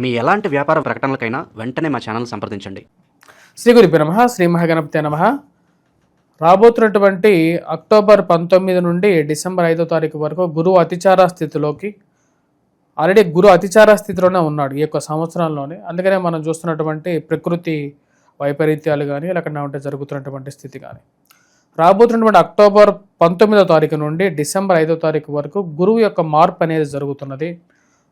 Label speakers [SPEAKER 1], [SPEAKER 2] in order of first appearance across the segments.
[SPEAKER 1] మీ ఎలాంటి వ్యాపార ప్రకటనలకైనా వెంటనే మా ఛానల్ సంప్రదించండి.
[SPEAKER 2] శ్రీ గురి నమ శ్రీ మహాగణపతి నమ. రాబోతున్నటువంటి అక్టోబర్ పంతొమ్మిది నుండి డిసెంబర్ ఐదో తారీఖు వరకు గురువు అతిచార స్థితిలోకి ఆల్రెడీ గురు అతిచార స్థితిలోనే ఉన్నాడు ఈ యొక్క సంవత్సరంలోనే. అందుకనే మనం చూస్తున్నటువంటి ప్రకృతి వైపరీత్యాలు కానీ లేకుండా ఉంటే జరుగుతున్నటువంటి స్థితి కానీ రాబోతున్నటువంటి అక్టోబర్ పంతొమ్మిదో తారీఖు నుండి డిసెంబర్ ఐదో తారీఖు వరకు గురువు యొక్క మార్పు అనేది జరుగుతున్నది.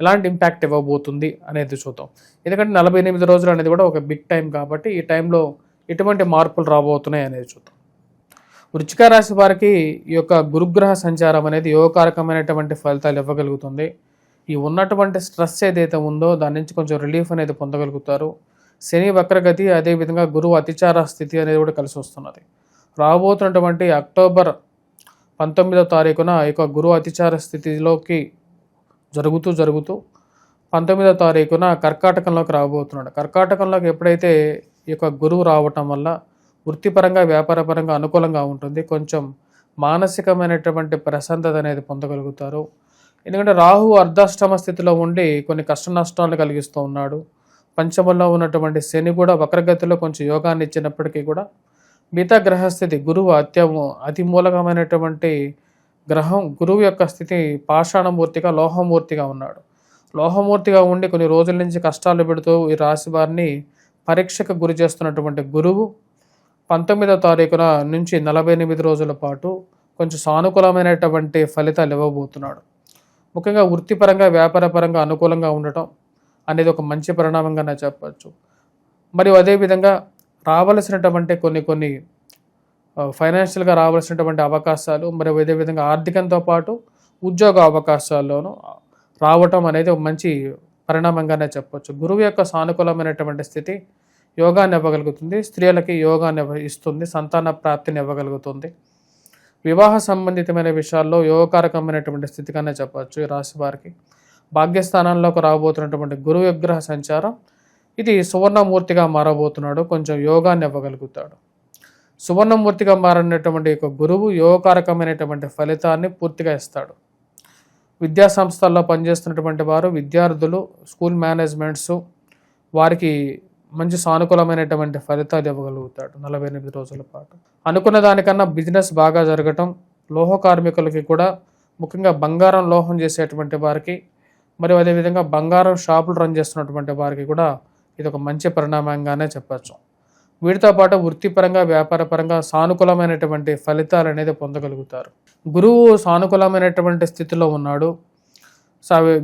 [SPEAKER 2] ఎలాంటి ఇంపాక్ట్ ఇవ్వబోతుంది అనేది చూద్దాం. ఎందుకంటే నలభై ఎనిమిది రోజులు అనేది కూడా ఒక బిగ్ టైం కాబట్టి ఈ టైంలో ఎటువంటి మార్పులు రాబోతున్నాయి అనేది చూద్దాం. వృచ్చిక రాశి వారికి ఈ యొక్క గురుగ్రహ సంచారం అనేది యోగకారకమైనటువంటి ఫలితాలు ఇవ్వగలుగుతుంది. ఈ ఉన్నటువంటి స్ట్రెస్ ఏదైతే ఉందో దాని నుంచి కొంచెం రిలీఫ్ అనేది పొందగలుగుతారు. శని వక్రగతి అదేవిధంగా గురువు అతిచార స్థితి అనేది కూడా కలిసి వస్తున్నది. రాబోతున్నటువంటి అక్టోబర్ పంతొమ్మిదో తారీఖున ఈ యొక్క గురువు అతిచార స్థితిలోకి జరుగుతూ జరుగుతూ పంతొమ్మిదో తారీఖున కర్కాటకంలోకి రాబోతున్నాడు. కర్కాటకంలోకి ఎప్పుడైతే ఈ యొక్క గురువు రావటం వల్ల వృత్తిపరంగా వ్యాపారపరంగా అనుకూలంగా ఉంటుంది కొంచెం మానసికమైనటువంటి ప్రశాంతత అనేది పొందగలుగుతారు. ఎందుకంటే రాహు అర్ధాష్టమ స్థితిలో ఉండి కొన్ని కష్ట నష్టాలను కలిగిస్తూ ఉన్నాడు. పంచమంలో ఉన్నటువంటి శని కూడా వక్రగతిలో కొంచెం యోగాన్ని ఇచ్చినప్పటికీ కూడా మిగతా గ్రహస్థితి గురువు అత్యము అతి మూలకమైనటువంటి గ్రహం గురువు యొక్క స్థితి పాషాణమూర్తిగా లోహమూర్తిగా ఉన్నాడు. లోహమూర్తిగా ఉండి కొన్ని రోజుల నుంచి కష్టాలు పెడుతూ ఈ రాశి వారిని పరీక్షకు గురి చేస్తున్నటువంటి గురువు పంతొమ్మిదవ తారీఖున నుంచి నలభై ఎనిమిది రోజుల పాటు కొంచెం సానుకూలమైనటువంటి ఫలితాలు ఇవ్వబోతున్నాడు. ముఖ్యంగా వృత్తిపరంగా వ్యాపారపరంగా అనుకూలంగా ఉండటం అనేది ఒక మంచి పరిణామంగానే చెప్పచ్చు మరియు అదేవిధంగా రావలసినటువంటి కొన్ని కొన్ని ఫైనాన్షియల్గా రావాల్సినటువంటి అవకాశాలు మరియు అదేవిధంగా ఆర్థికంతో పాటు ఉద్యోగ అవకాశాల్లోనూ రావటం అనేది ఒక మంచి పరిణామంగానే చెప్పొచ్చు. గురువు యొక్క సానుకూలమైనటువంటి స్థితి యోగాన్ని ఇవ్వగలుగుతుంది. స్త్రీలకి యోగాన్ని ఇస్తుంది సంతాన ప్రాప్తిని ఇవ్వగలుగుతుంది. వివాహ సంబంధితమైన విషయాల్లో యోగకారకమైనటువంటి స్థితిగానే చెప్పవచ్చు ఈ రాశి వారికి. భాగ్యస్థానంలోకి రాబోతున్నటువంటి గురువు విగ్రహ సంచారం ఇది సువర్ణమూర్తిగా మారబోతున్నాడు కొంచెం యోగాన్ని ఇవ్వగలుగుతాడు. సువర్ణమూర్తిగా మారినటువంటి ఒక గురువు యోగకారకమైనటువంటి ఫలితాన్ని పూర్తిగా ఇస్తాడు. విద్యా సంస్థల్లో పనిచేస్తున్నటువంటి వారు విద్యార్థులు స్కూల్ మేనేజ్మెంట్స్ వారికి మంచి సానుకూలమైనటువంటి ఫలితాలు ఇవ్వగలుగుతాడు నలభై ఎనిమిది రోజుల పాటు. అనుకున్న దానికన్నా బిజినెస్ బాగా జరగటం లోహ కార్మికులకి కూడా ముఖ్యంగా బంగారం లోహం చేసేటువంటి వారికి మరియు అదేవిధంగా బంగారం షాపులు రన్ చేస్తున్నటువంటి వారికి కూడా ఇది ఒక మంచి పరిణామంగానే చెప్పచ్చు. వీటితో పాటు వృత్తిపరంగా వ్యాపారపరంగా సానుకూలమైనటువంటి ఫలితాలు అనేది పొందగలుగుతారు. గురువు సానుకూలమైనటువంటి స్థితిలో ఉన్నాడు.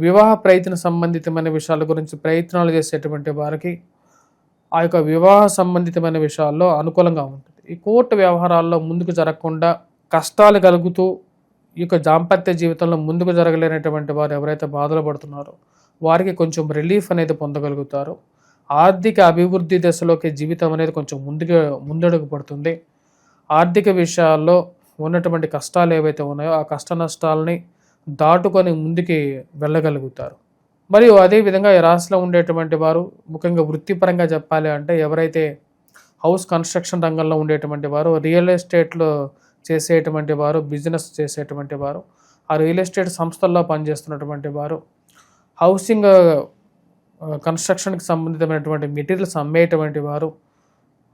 [SPEAKER 2] వివాహ ప్రయత్న సంబంధితమైన విషయాల గురించి ప్రయత్నాలు చేసేటువంటి వారికి ఆ యొక్క వివాహ సంబంధితమైన విషయాల్లో అనుకూలంగా ఉంటుంది. ఈ కోర్టు వ్యవహారాల్లో ముందుకు జరగకుండా కష్టాలు కలుగుతూ ఈ యొక్క దాంపత్య జీవితంలో ముందుకు జరగలేనటువంటి వారు ఎవరైతే బాధలు పడుతున్నారో వారికి కొంచెం రిలీఫ్ అనేది పొందగలుగుతారు. ఆర్థిక అభివృద్ధి దశలోకి జీవితం అనేది కొంచెం ముందుగా ముందడుగు పడుతుంది. ఆర్థిక విషయాల్లో ఉన్నటువంటి కష్టాలు ఏవైతే ఉన్నాయో ఆ కష్ట నష్టాలని దాటుకొని ముందుకి వెళ్ళగలుగుతారు. మరియు అదేవిధంగా ఈ రాశిలో ఉండేటువంటి వారు ముఖ్యంగా వృత్తిపరంగా చెప్పాలి అంటే ఎవరైతే హౌస్ కన్స్ట్రక్షన్ రంగంలో ఉండేటువంటి వారు రియల్ ఎస్టేట్లో చేసేటువంటి వారు బిజినెస్ చేసేటువంటి వారు ఆ రియల్ ఎస్టేట్ సంస్థల్లో పనిచేస్తున్నటువంటి వారు హౌసింగ్ కన్స్ట్రక్షన్కి సంబంధితమైనటువంటి మెటీరియల్స్ అమ్మేటువంటి వారు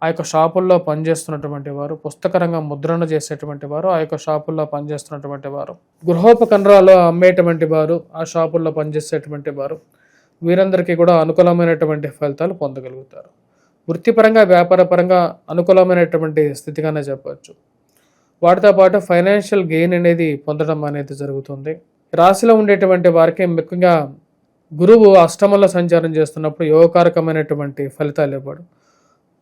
[SPEAKER 2] ఆ యొక్క షాపుల్లో పనిచేస్తున్నటువంటి వారు పుస్తక రంగం ముద్రణ చేసేటువంటి వారు ఆ యొక్క షాపుల్లో పనిచేస్తున్నటువంటి వారు గృహోపకరణాలు అమ్మేటువంటి వారు ఆ షాపుల్లో పనిచేసేటువంటి వారు వీరందరికీ కూడా అనుకూలమైనటువంటి ఫలితాలు పొందగలుగుతారు. వృత్తిపరంగా వ్యాపారపరంగా అనుకూలమైనటువంటి స్థితిగానే చెప్పవచ్చు. వాటితో పాటు ఫైనాన్షియల్ గెయిన్ అనేది పొందడం అనేది జరుగుతుంది. రాశిలో ఉండేటువంటి వారికి ముఖ్యంగా గురువు అష్టమంలో సంచారం చేస్తున్నప్పుడు యోగకారకమైనటువంటి ఫలితాలు ఇవ్వడం.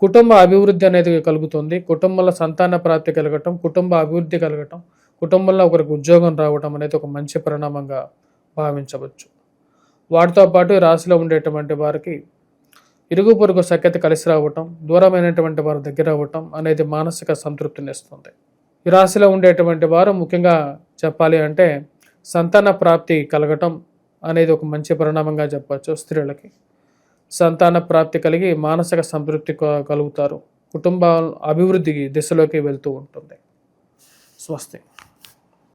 [SPEAKER 2] కుటుంబ అభివృద్ధి అనేది కలుగుతుంది. కుటుంబంలో సంతాన ప్రాప్తి కలగటం కుటుంబ అభివృద్ధి కలగటం కుటుంబంలో ఒకరికి ఉద్యోగం రావటం అనేది ఒక మంచి పరిణామంగా భావించవచ్చు. వాటితో పాటు ఈ రాశిలో ఉండేటువంటి వారికి ఇరుగు పొరుగు సఖ్యత కలిసి రావటం దూరమైనటువంటి వారి దగ్గర అవ్వటం అనేది మానసిక సంతృప్తిని ఇస్తుంది. ఈ రాశిలో ఉండేటువంటి వారు ముఖ్యంగా చెప్పాలి అంటే సంతాన ప్రాప్తి కలగటం అనేది ఒక మంచి పరిణామంగా చెప్పచ్చు స్త్రీలకి. సంతాన ప్రాప్తి కలిగి మానసిక సంతృప్తి కలుగుతారు. కుటుంబ అభివృద్ధికి దిశలోకి వెళ్తూ ఉంటుంది. స్వస్తి.